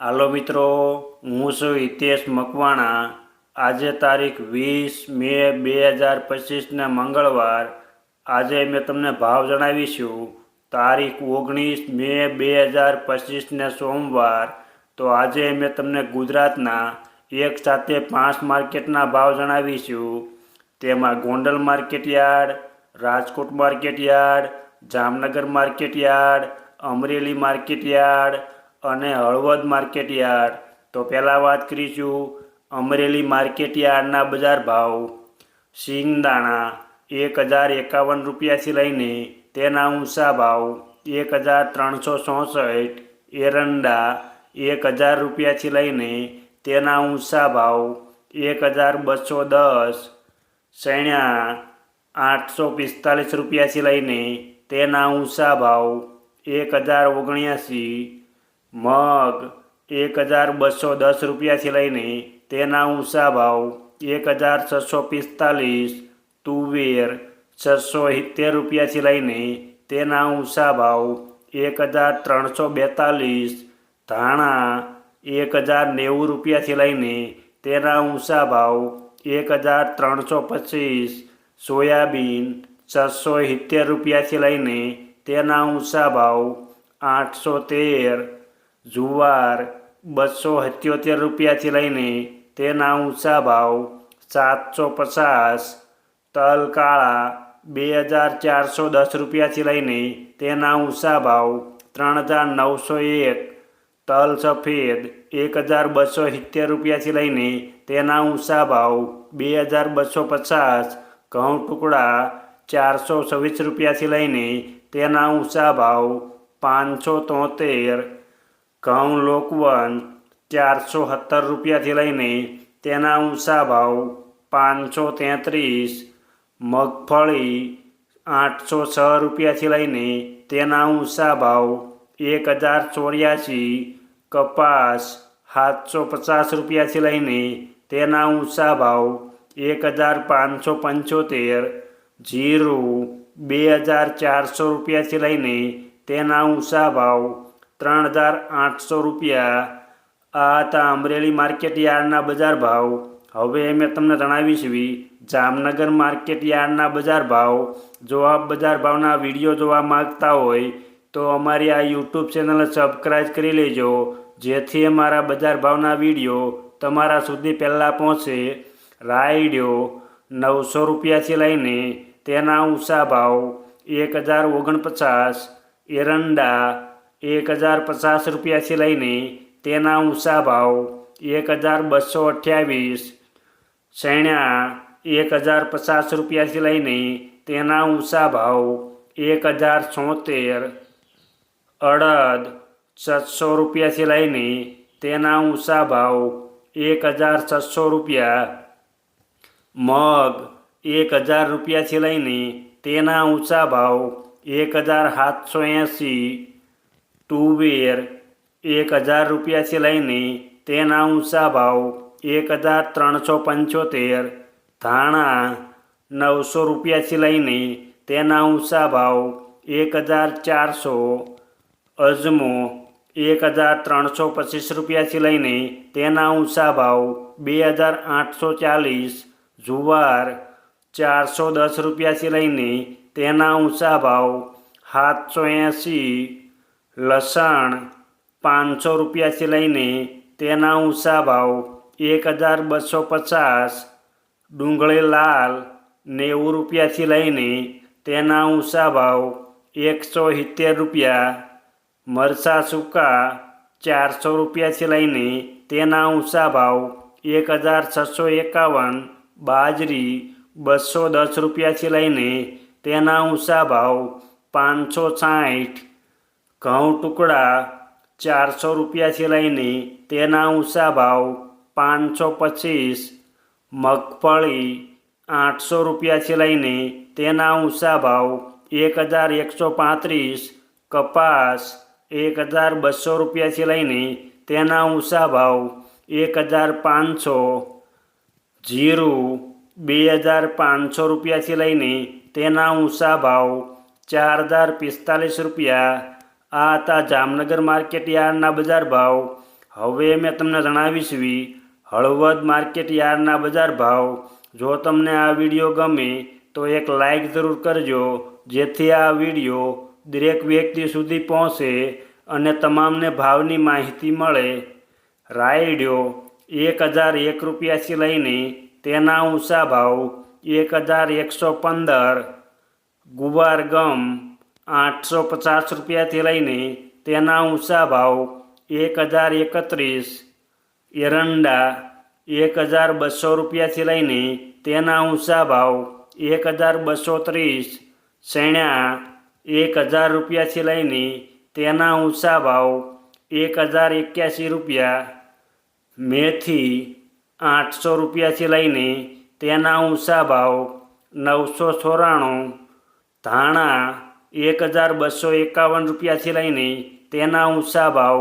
હાલો મિત્રો, હું છું હિતેશ મકવાણા. આજે તારીખ વીસ મે બે હજાર પચીસના મંગળવાર. આજે મેં તમને ભાવ જણાવીશું તારીખ ઓગણીસ મે બે હજાર પચીસને સોમવાર. તો આજે મેં તમને ગુજરાતના એક સાથે પાંચ માર્કેટના ભાવ જણાવીશું તેમાં Gondal market yard, Rajkot market yard, Jamnagar market yard, Amreli market yard અને હળવદ માર્કેટયાર્ડ. તો પહેલાં વાત કરીશું અમરેલી માર્કેટ યાર્ડના બજાર ભાવ. સિંગદાણા એક હજાર એકાવન રૂપિયાથી લઈને તેના ઊંચા ભાવ એક હજાર ત્રણસો ચોસઠ. એરંડા એક હજાર રૂપિયાથી લઈને તેના ઊંચા ભાવ એક હજાર બસો દસ. સૈણ્યા આઠસો પિસ્તાલીસ રૂપિયાથી લઈને તેના ઊંચા ભાવ એક હજાર ઓગણ્યાસી. મગ એક હજાર બસો દસ રૂપિયાથી લઈને તેના ઊંચા ભાવ એક હજાર છસો પિસ્તાલીસ, તુવેર છસો સિત્તેર રૂપિયાથી લઈને તેના ઊંચા ભાવ એક હજાર ત્રણસો બેતાલીસ, ધાણા એક હજાર નેવું રૂપિયાથી લઈને તેના ઊંચા ભાવ એક હજાર ત્રણસો પચીસ, સોયાબીન છસો સિત્તેર રૂપિયાથી લઈને તેના ઊંચા ભાવ આઠસો તેર જુવાર બસો સિત્યોતેર રૂપિયાથી લઈને તેના ઊંચા ભાવ સાતસો પચાસ, તલ કાળા બે હજાર ચારસો દસ રૂપિયાથી લઈને તેના ઊંચા ભાવ ત્રણ હજાર નવસો એક, તલ સફેદ એક હજાર બસો સિત્તેર રૂપિયાથી લઈને તેના ઊંચા ભાવ બે હજાર બસો પચાસ, ઘઉં ટુકડા ચારસો છવ્વીસ રૂપિયાથી લઈને તેના ઊંચા ભાવ પાંચસો તોતેર ઘઉં લોકવન ચારસો સત્તર રૂપિયાથી લઈને તેના ઊંચા ભાવ પાંચસો તેત્રીસ, મગફળી આઠસો છ રૂપિયાથી લઈને તેના ઊંચા ભાવ એક હજાર ચોર્યાસી, કપાસ સાતસો પચાસ રૂપિયાથી લઈને તેના ઊંચા ભાવ એક હજાર પાંચસો પંચોતેર, જીરું બે હજાર ચારસો રૂપિયાથી લઈને તેના ઊંચા ભાવ ત્રણ હજાર આઠસો રૂપિયા. આ હતા અમરેલી માર્કેટ યાર્ડના બજાર ભાવ. હવે મેં તમને જણાવીશું જામનગર માર્કેટ યાર્ડના બજાર ભાવ. જો આપ બજાર ભાવના વીડિયો જોવા માગતા હોય, તો અમારી આ યુટ્યુબ ચેનલ સબસ્ક્રાઈબ કરી લેજો, જેથી અમારા બજાર ભાવના વીડિયો તમારા સુધી પહેલાં પહોંચે. રાયડિયો નવસો રૂપિયાથી લઈને તેના ઊંચા ભાવ એક હજાર ઓગણપચાસ, એરંડા એક હજાર પચાસ રૂપિયાથી લઈને તેના ઊંચા ભાવ એક હજાર બસો અઠ્યાવીસ. સૈણ્યા એક હજાર પચાસ રૂપિયાથી લઈને તેના ઊંચા ભાવ એક હજાર છોતેર. અડદ છસો રૂપિયાથી લઈને તેના ઊંચા ભાવ એક હજાર છસો રૂપિયા. મગ એક હજાર રૂપિયાથી લઈને તેના ઊંચા ભાવ એક હજાર સાતસો એંસી. તુવેર એક હજાર રૂપિયાથી લઈને તેના ઊંચા ભાવ એક હજાર ત્રણસો પંચોતેર, ધાણા નવસો રૂપિયાથી લઈને તેના ઊંચા ભાવ એક હજાર ચારસો, અજમો એક હજાર ત્રણસો પચીસ રૂપિયાથી લઈને તેના ઊંચા ભાવ બે હજાર આઠસો ચાલીસ, જુવાર ચારસો દસ રૂપિયાથી લઈને તેના ઊંચા ભાવ સાતસો એંસી લસણ પાંચસો રૂપિયાથી લઈને તેના ઊંચા ભાવ એક હજાર બસો પચાસ, ડુંગળી લાલ નેવું રૂપિયાથી લઈને તેના ઊંચા ભાવ એકસો સિત્તેર રૂપિયા, મરચાં સૂકા ચારસો રૂપિયાથી લઈને તેના ઊંચા ભાવ એક હજાર છસો એકાવન, બાજરી બસો દસ રૂપિયાથી લઈને તેના ઊંચા ભાવ પાંચસો સાઠ ઘઉં ટુકડા ચારસો રૂપિયાથી લઈને તેના ઊંચા ભાવ પાંચસો પચીસ, મગફળી આઠસો રૂપિયાથી લઈને તેના ઊંચા ભાવ એક હજાર એકસો પાંત્રીસ, કપાસ એક હજાર બસો રૂપિયાથી લઈને તેના ઊંચા ભાવ એક હજાર પાંચસો, જીરું બે હજાર પાંચસો રૂપિયાથી લઈને તેના ઊંચા ભાવ ચાર હજાર પિસ્તાલીસ રૂપિયા આ હતા જામનગર માર્કેટ યાર્ડના બજાર ભાવ. હવે મેં તમને જણાવીશવી હળવદ માર્કેટ યાર્ડના બજાર ભાવ. જો તમને આ વીડિયો ગમે, તો એક લાઈક જરૂર કરજો, જેથી આ વીડિયો દરેક વ્યક્તિ સુધી પહોંચે અને તમામને ભાવની માહિતી મળે. રાયડ્યો એક હજાર એક રૂપિયાથી લઈને તેના ઊંચા ભાવ એક હજાર એકસો પંદર. ગુવાર ગમ આઠસો પચાસ રૂપિયાથી લઈને તેના ઊંચા ભાવ એક હજાર એકત્રીસ, એરંડા એક હજાર બસો રૂપિયાથી લઈને તેના ઊંચા ભાવ એક હજાર બસો ત્રીસ, શેણા એક હજાર રૂપિયાથી લઈને તેના ઊંચા ભાવ એક હજાર એક્યાસી રૂપિયા, મેથી આઠસો રૂપિયાથી લઈને તેના ઊંચા ભાવ નવસો ચોરાણું, ધાણા એક હજાર બસો એકાવન રૂપિયાથી લઈને તેના ઊંચા ભાવ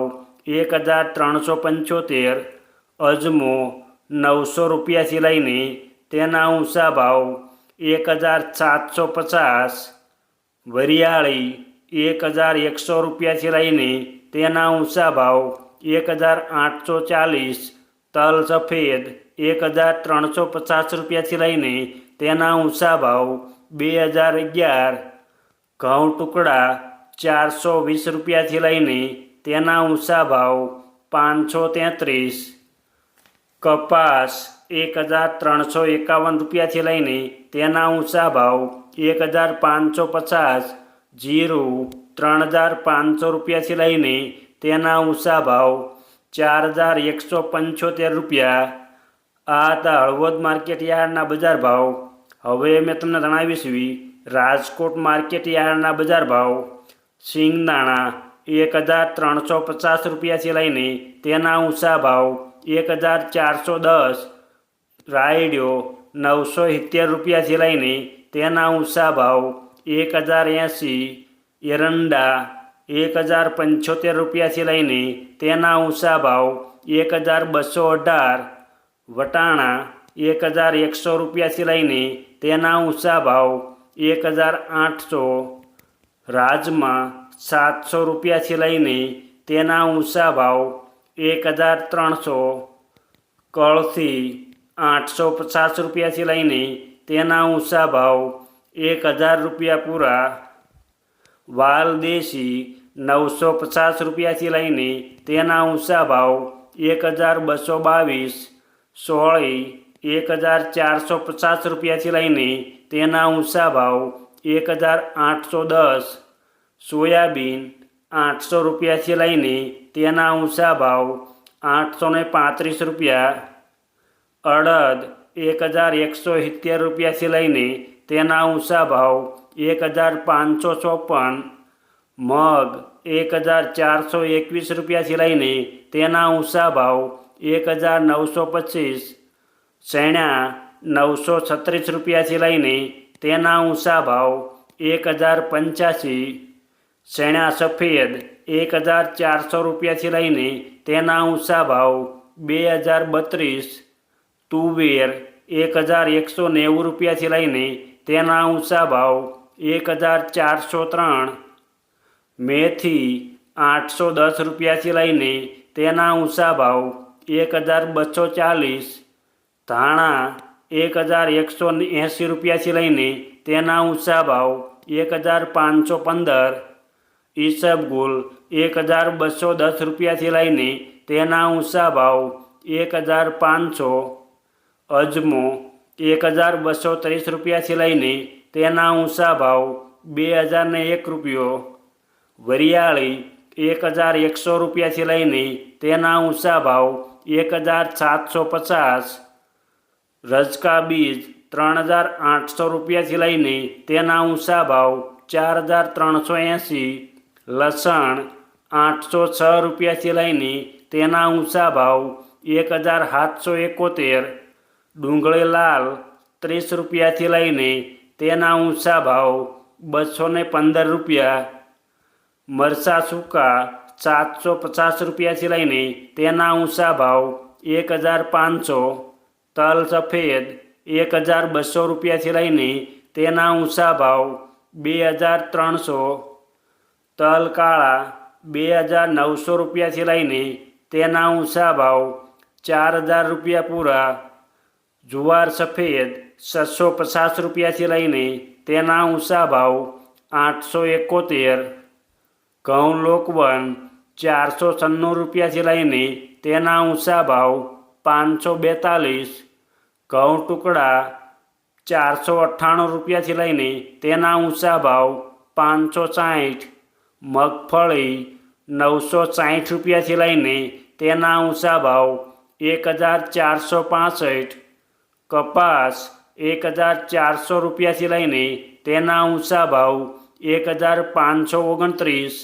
એક હજાર ત્રણસો પંચોતેર, અજમો નવસો રૂપિયાથી લઈને તેના ઊંચા ભાવ એક હજાર સાતસો પચાસ, વરિયાળી એક હજાર એકસો રૂપિયાથી લઈને તેના ઊંચા ભાવ એક હજાર આઠસો ચાલીસ, તલ સફેદ એક હજાર ત્રણસો પચાસ રૂપિયાથી લઈને તેના ઊંચા ભાવ બે હજાર અગિયાર ઘઉં ટુકડા ચારસો વીસ રૂપિયાથી લઈને તેના ઊંચા ભાવ પાંચસો તેત્રીસ. કપાસ એક હજાર ત્રણસો એકાવન રૂપિયાથી લઈને તેના ઊંચા ભાવ એક હજાર પાંચસો પચાસ. જીરું ત્રણ હજાર પાંચસો રૂપિયાથી લઈને તેના ઊંચા ભાવ ચાર હજાર એકસો પંચોતેર રૂપિયા. આ હતા હળવદ માર્કેટ યાર્ડના બજાર ભાવ. હવે મેં તમને જણાવીશ રાજકોટ માર્કેટ યાર્ડના બજાર ભાવ સિંગદાણા એક હજાર ત્રણસો પચાસ રૂપિયાથી લઈને તેના ઊંચા ભાવ એક હજાર ચારસો દસ. રાયડ્યો નવસો સિત્તેર રૂપિયાથી લઈને તેના ઊંચા ભાવ એક હજાર એંસી. એરંડા એક હજાર પંચોતેર રૂપિયાથી લઈને તેના ઊંચા ભાવ એક હજાર બસો અઢાર. વટાણા એક હજાર એકસો રૂપિયાથી લઈને તેના ઊંચા ભાવ એક હજાર આઠસો રાજમાં સાતસો રૂપિયાથી લઈને તેના ઊંચા ભાવ એક હજાર ત્રણસો, કળથી આઠસો પચાસ રૂપિયાથી લઈને તેના ઊંચા ભાવ એક હજાર રૂપિયા પૂરા, વાલ દેશી નવસો પચાસ રૂપિયાથી લઈને તેના ઊંચા ભાવ એક હજાર બસો બાવીસ, સોળી એક હજાર ચારસો પચાસ રૂપિયાથી લઈને તેના ઊંચા ભાવ એક હજાર આઠસો દસ, સોયાબીન આઠસો રૂપિયાથી લઈને તેના ઊંચા ભાવ આઠસો ને પાંત્રીસ રૂપિયા, અડદ એક હજાર એકસો સિત્તેર રૂપિયાથી લઈને તેના ઊંચા ભાવ એક હજાર પાંચસો ચોપન, મગ એક હજાર ચારસો એકવીસ રૂપિયાથી લઈને તેના ઊંચા ભાવ એક હજાર નવસો પચીસ, શેણા નવસો છત્રીસ રૂપિયાથી લઈને તેના ઊંચા ભાવ એક હજાર પંચ્યાસી, શેણા સફેદ એક હજાર ચારસો રૂપિયાથી લઈને તેના ઊંચા ભાવ બે હજાર બત્રીસ, તુવેર એક હજાર એકસો નેવું રૂપિયાથી લઈને તેના ઊંચા ભાવ એક હજાર ચારસો ત્રણ, મેથી આઠસો દસ રૂપિયાથી લઈને તેના ઊંચા ભાવ એક હજાર બસો ચાલીસ, ધાણા એક હજાર એકસો એંસી રૂપિયાથી લઈને તેના ઊંચા ભાવ એક હજાર પાંચસો પંદર ઈસબગુલ એક હજાર બસો દસ રૂપિયાથી લઈને તેના ઊંચા ભાવ એક હજાર પાંચસો, અજમો એક હજાર બસો ત્રીસ રૂપિયાથી લઈને તેના ઊંચા ભાવ બે હજારને એક રૂપિયો, વરિયાળી એક હજાર એકસો રૂપિયાથી લઈને તેના ઊંચા ભાવ એક હજાર સાતસો પચાસ રજકા બીજ ત્રણ હજાર આઠસો રૂપિયાથી લઈને તેના ઊંચા ભાવ ચાર હજાર ત્રણસો એંસી, લસણ આઠસો છ રૂપિયાથી લઈને તેના ઊંચા ભાવ એક હજાર સાતસો એકોતેર, ડુંગળી લાલ ત્રીસ રૂપિયાથી લઈને તેના ઊંચા ભાવ બસો ને પંદર રૂપિયા, મરચા સૂકા સાતસો પચાસ રૂપિયાથી લઈને તેના ઊંચા ભાવ એક હજાર પાંચસો તલ સફેદ એક હજાર બસો રૂપિયાથી લઈને તેના ઊંચા ભાવ બે હજાર ત્રણસો તલ કાળા બે હજાર નવસો રૂપિયાથી લઈને તેના ઊંચા ભાવ ચાર હજાર રૂપિયા પૂરા, જુવાર સફેદ છસો પચાસ રૂપિયાથી લઈને તેના ઊંચા ભાવ આઠસો એકોતેર, ઘઉં લોકવન ચારસો છન્નું રૂપિયાથી લઈને તેના ઊંચા ભાવ પાંચસો બેતાલીસ ઘઉં ટુકડા ચારસો અઠ્ઠાણું રૂપિયાથી લઈને તેના ઊંચા ભાવ પાંચસો સાઠ મગફળી નવસો સાઠ રૂપિયાથી લઈને તેના ઊંચા ભાવ એક હજાર ચારસો પાસઠ, કપાસ એક હજાર ચારસો રૂપિયાથી લઈને તેના ઊંચા ભાવ એક હજાર પાંચસો ઓગણત્રીસ,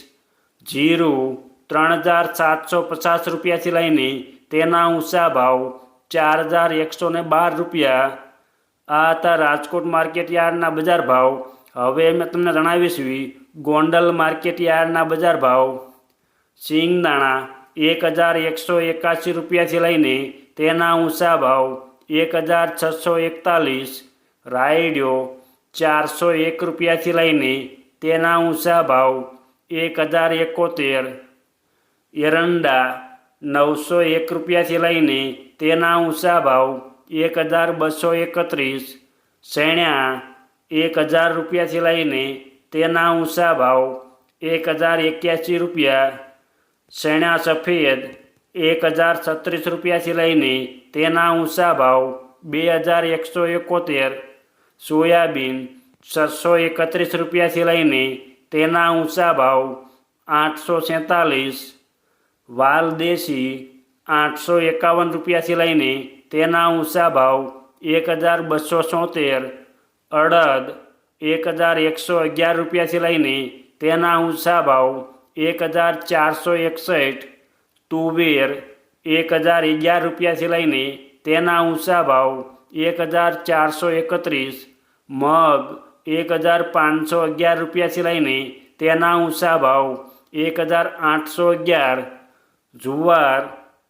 જીરું ત્રણ હજાર સાતસો પચાસ રૂપિયાથી લઈને તેના ઊંચા ભાવ ચાર હજાર એકસો ને બાર રૂપિયા. આ હતા રાજકોટ માર્કેટ યાર્ડના બજાર ભાવ. હવે મેં તમને જણાવીશું ગોંડલ માર્કેટ યાર્ડના બજાર ભાવ. સિંગદાણા એક હજાર એકસો એકાસી રૂપિયાથી લઈને તેના ઊંચા ભાવ એક હજાર છસો એકતાલીસ. રાયડિયો ચારસો એક રૂપિયાથી લઈને તેના ઊંચા ભાવ એક હજાર એકોતેર. એરંડા નવસો એક રૂપિયાથી લઈને તેના ઊંચા ભાવ એક હજાર બસો એકત્રીસ, શેણ્યા એક હજાર રૂપિયાથી લઈને તેના ઊંચા ભાવ એક હજાર એક્યાસી રૂપિયા શેણા સફેદ એક હજાર છત્રીસ રૂપિયાથી લઈને તેના ઊંચા ભાવ બે હજાર એકસો એકોતેર, સોયાબીન છસો એકત્રીસ રૂપિયાથી લઈને તેના ઊંચા ભાવ આઠસો સેંતાલીસ, વાલ દેશી આઠસો એકાવન રૂપિયાથી લઈને તેના ઊંચા ભાવ એક હજાર બસો છોતેર અડદ એક હજાર એકસો અગિયાર રૂપિયાથી લઈને તેના ઊંચા ભાવ એક હજાર ચારસો એકસઠ, તુવેર એક હજાર અગિયાર રૂપિયાથી લઈને તેના ઊંચા ભાવ એક હજાર ચારસો એકત્રીસ, મગ એક હજાર પાંચસો અગિયાર રૂપિયાથી લઈને તેના ઊંચા ભાવ એક હજાર આઠસો અગિયાર, જુવાર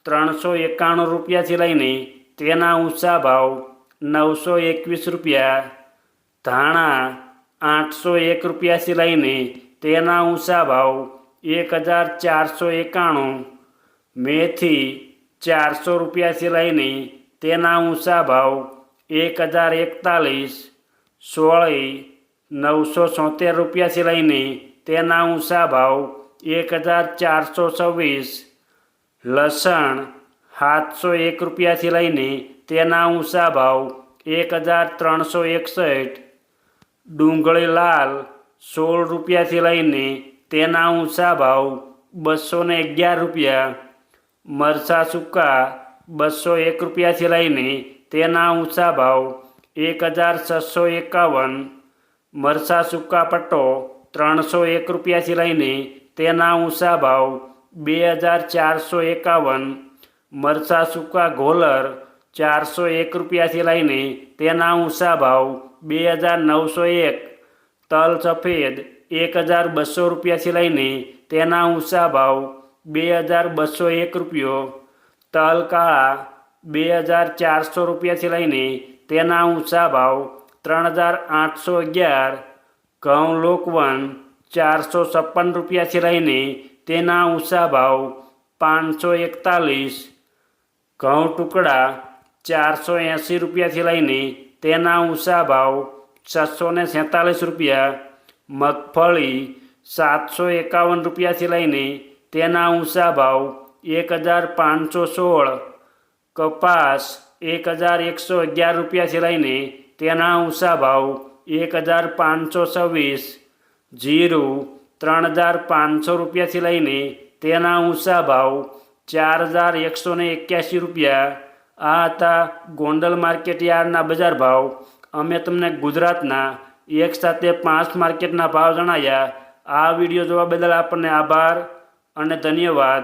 ત્રણસો એકાણું રૂપિયાથી લઈને તેના ઊંચા ભાવ નવસો એકવીસ રૂપિયા, ધાણા આઠસો એક રૂપિયાથી લઈને તેના ઊંચા ભાવ એક હજાર ચારસો એકાણું, મેથી ચારસો રૂપિયાથી લઈને તેના ઊંચા ભાવ એક હજાર એકતાલીસ, સોળી નવસો સોતેર રૂપિયાથી લઈને તેના ઊંચા ભાવ એક હજાર ચારસો છવ્વીસ લસણ સાતસો એક રૂપિયાથી લઈને તેના ઊંચા ભાવ એક હજાર ત્રણસો એકસઠ ડુંગળી લાલ સોળ રૂપિયાથી લઈને તેના ઊંચા ભાવ બસો ને અગિયાર રૂપિયા મરચાં સૂકા બસો એક રૂપિયાથી લઈને તેના ઊંચા ભાવ એક હજાર છસો એકાવન મરચાં સૂકા પટ્ટો ત્રણસો એક રૂપિયાથી લઈને તેના ઊંચા ભાવ બે હજાર ચારસો એકાવન મરચાં સૂકા ગોલર ચારસો એક રૂપિયાથી લઈને તેના ઊંચા ભાવ બે હજાર નવસો એક તલ સફેદ એક હજાર બસો રૂપિયાથી લઈને તેના ઊંચા ભાવ બે હજાર બસો એક રૂપિયો તલ કાળા બે હજાર ચારસો રૂપિયાથી લઈને તેના ઊંચા ભાવ ત્રણ હજાર આઠસો અગિયાર ઘઉં લોકવન ચારસો છપ્પન રૂપિયાથી લઈને તેના ઊંચા ભાવ પાંચસો એકતાલીસ, ઘઉં ટુકડા ચારસો એંસી રૂપિયાથી લઈને તેના ઊંચા ભાવ છસો ને સેંતાલીસ રૂપિયા, મગફળી સાતસો એકાવન રૂપિયાથી લઈને તેના ઊંચા ભાવ એક હજાર પાંચસો સોળ, કપાસ એક હજાર એકસો અગિયાર રૂપિયાથી લઈને તેના ઊંચા ભાવ એક હજાર પાંચસો છવ્વીસ, જીરું ત્રણ હજાર પાંચસો રૂપિયાથી લઈને તેના ઊંચા ભાવ ચાર હજાર એકસો ને એક્યાસી રૂપિયા. આ હતા ગોંડલ માર્કેટ યાર્ડના બજાર ભાવ. અમે તમને ગુજરાતના એક સાથે પાંચ માર્કેટના ભાવ જણાવ્યા આ વીડિયો જોવા બદલ આપણને આભાર અને ધન્યવાદ.